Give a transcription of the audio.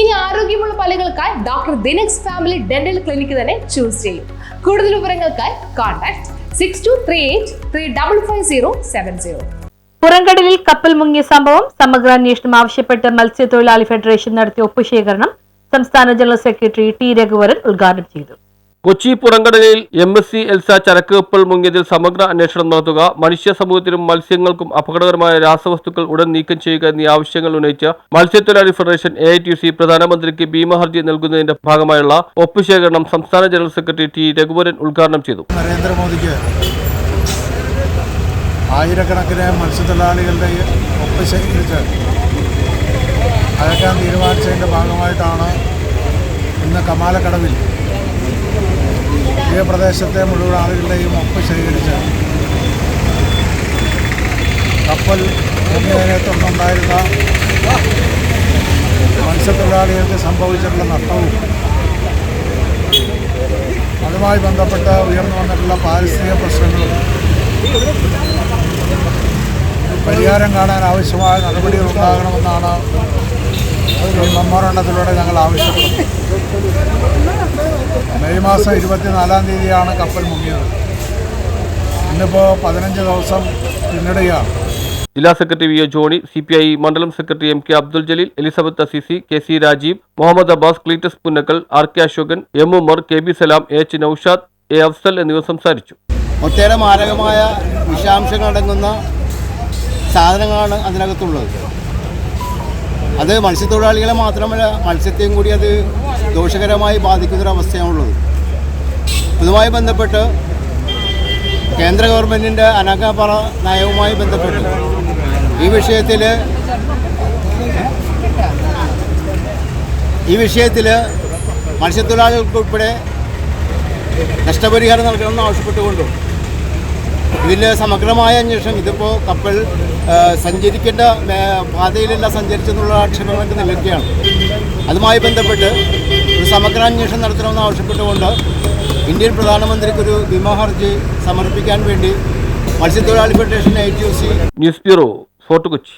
ഇനി ആരോഗ്യമുള്ള പല്ലുകൾക്കായി ഡോക്ടർ ദിനക്സ് ഫാമിലി ഡെന്റൽ ക്ലിനിക്ക് തന്നെ ചൂസ് ചെയ്യും. കൂടുതൽ വിവരങ്ങൾക്കായി contact six two three eight three double five zero seven zero പുറംകടലിൽ കപ്പൽ മുങ്ങിയ സംഭവം സമഗ്ര അന്വേഷണം ആവശ്യപ്പെട്ട് മത്സ്യത്തൊഴിലാളി ഫെഡറേഷൻ നടത്തിയ ഒപ്പുശേഖരണം സംസ്ഥാന ജനറൽ സെക്രട്ടറി ടി രഘുവരൻ ഉദ്ഘാടനം ചെയ്തു. കൊച്ചി പുറംകടലിൽ എം എസ് സി എൽസ ചരക്ക് കപ്പൽ മുങ്ങിയതിൽ സമഗ്ര അന്വേഷണം നടത്തുക മനുഷ്യ സമൂഹത്തിനും മത്സ്യങ്ങൾക്കും അപകടകരമായ രാസവസ്തുക്കൾ ഉടൻ നീക്കം ചെയ്യുക എന്നീ ആവശ്യങ്ങൾ ഉന്നയിച്ച് മത്സ്യത്തൊഴിലാളി federation A I T C പ്രധാനമന്ത്രിക്ക് ഭീമഹർജി നൽകുന്നതിന്റെ ഭാഗമായുള്ള ഒപ്പുശേഖരണം സംസ്ഥാന ജനറൽ സെക്രട്ടറി ടി രഘുവരൻ ഉദ്ഘാടനം ചെയ്തു. നരേന്ദ്രമോദിക്ക് ആയിരക്കണക്കിന് മത്സ്യത്തൊഴിലാളികളുടെ ഒപ്പ് ശേഖരിച്ച് അയക്കാൻ തീരുമാനിച്ചതിന്റെ ഭാഗമായിട്ടാണ് ഇന്ന് കമാലക്കടവിൽ ഈ പ്രദേശത്തെ മുഴുവൻ ആളുകളുടെയും ഒപ്പ് ശേഖരിച്ച് കപ്പൽ മുങ്ങിയതിനെ തുടർന്നുണ്ടായിരുന്ന മത്സ്യത്തൊഴിലാളികൾക്ക് സംഭവിച്ചിട്ടുള്ള നഷ്ടവും അതുമായി ബന്ധപ്പെട്ട് ഉയർന്നു വന്നിട്ടുള്ള പാരിസ്ഥിതിക പ്രശ്നങ്ങളും പരിഹാരം കാണാൻ ആവശ്യമായ നടപടികൾ ഉണ്ടാകണമെന്നാണ് ഈ മെമ്മോറണ്ടത്തിലൂടെ ഞങ്ങൾ ആവശ്യപ്പെടുന്നത്. മാസം ഇരുപത്തിനാലാം തീയതിയാണ് കപ്പൽ മുങ്ങിയത്. ഇന്നിപ്പോൾ പതിനഞ്ച് ദിവസം പിന്നിടുകയാണ്. ജില്ലാ secretary V A Johny C P I മണ്ഡലം secretary M K Abdul Jaleel Elizabeth Assisi K C Rajeev Muhammad Abbas Cletus Punnakkal R K Ashokan M Umar K B Salam H Noushad A Afsal എന്നിവർ സംസാരിച്ചു. ഒട്ടേറെ മാരകമായ വിഷാംശങ്ങൾ അടങ്ങുന്ന സാധനങ്ങളാണ് അതിനകത്തുള്ളത്. അത് മത്സ്യത്തൊഴിലാളികളെ മാത്രമല്ല മത്സ്യത്തെയും കൂടി അത് ദോഷകരമായി ബാധിക്കുന്നൊരവസ്ഥയാണുള്ളത്. ഇതുമായി ബന്ധപ്പെട്ട് കേന്ദ്ര ഗവൺമെന്റിന്റെ അനക്കാപ്പറ നയവുമായി ബന്ധപ്പെട്ട്. ഈ വിഷയത്തിൽ ഈ വിഷയത്തിൽ മത്സ്യത്തൊഴിലാളികൾക്കുൾപ്പെടെ നഷ്ടപരിഹാരം നൽകണമെന്ന് ആവശ്യപ്പെട്ടുകൊണ്ടും ഇതിൽ സമഗ്രമായ അന്വേഷണം ഇതിപ്പോൾ കപ്പൽ സഞ്ചരിക്കേണ്ട പാതയിലല്ല സഞ്ചരിച്ചെന്നുള്ള ആക്ഷേപങ്ങളൊക്കെ നിലയ്ക്കുകയാണ് അതുമായി ബന്ധപ്പെട്ട് ഒരു സമഗ്ര അന്വേഷണം നടത്തണമെന്ന് ആവശ്യപ്പെട്ടുകൊണ്ട് ഇന്ത്യൻ പ്രധാനമന്ത്രിക്കൊരു ഭീമഹർജി സമർപ്പിക്കാൻ വേണ്ടി മത്സ്യത്തൊഴിലാളി federation I T U C news bureau Fort Kochi